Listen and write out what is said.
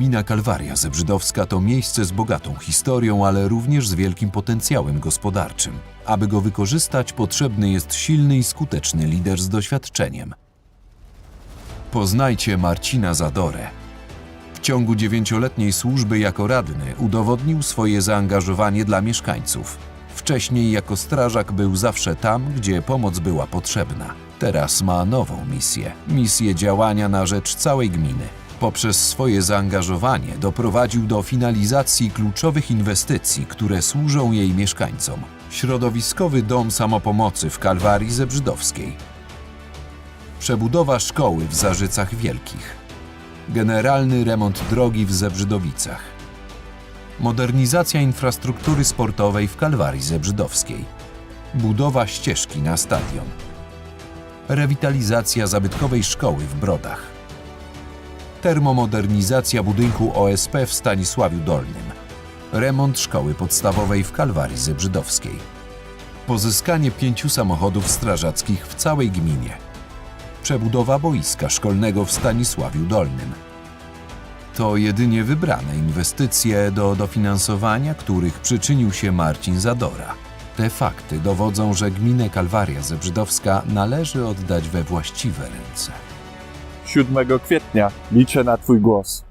Gmina Kalwaria Zebrzydowska to miejsce z bogatą historią, ale również z wielkim potencjałem gospodarczym. Aby go wykorzystać, potrzebny jest silny i skuteczny lider z doświadczeniem. Poznajcie Marcina Zadorę. W ciągu dziewięcioletniej służby jako radny udowodnił swoje zaangażowanie dla mieszkańców. Wcześniej jako strażak był zawsze tam, gdzie pomoc była potrzebna. Teraz ma nową misję misję działania na rzecz całej gminy. Poprzez swoje zaangażowanie doprowadził do finalizacji kluczowych inwestycji, które służą jej mieszkańcom. Środowiskowy Dom Samopomocy w Kalwarii Zebrzydowskiej. Przebudowa szkoły w Zarzycach Wielkich. Generalny remont drogi w Zebrzydowicach. Modernizacja infrastruktury sportowej w Kalwarii Zebrzydowskiej. Budowa ścieżki na stadion. Rewitalizacja zabytkowej szkoły w Brodach. Termomodernizacja budynku OSP w Stanisławiu Dolnym. Remont szkoły podstawowej w Kalwarii Zebrzydowskiej. Pozyskanie pięciu samochodów strażackich w całej gminie przebudowa boiska szkolnego w Stanisławiu Dolnym. To jedynie wybrane inwestycje do dofinansowania, których przyczynił się Marcin Zadora. Te fakty dowodzą, że gminę Kalwaria Zebrzydowska należy oddać we właściwe ręce. 7 kwietnia liczę na Twój głos.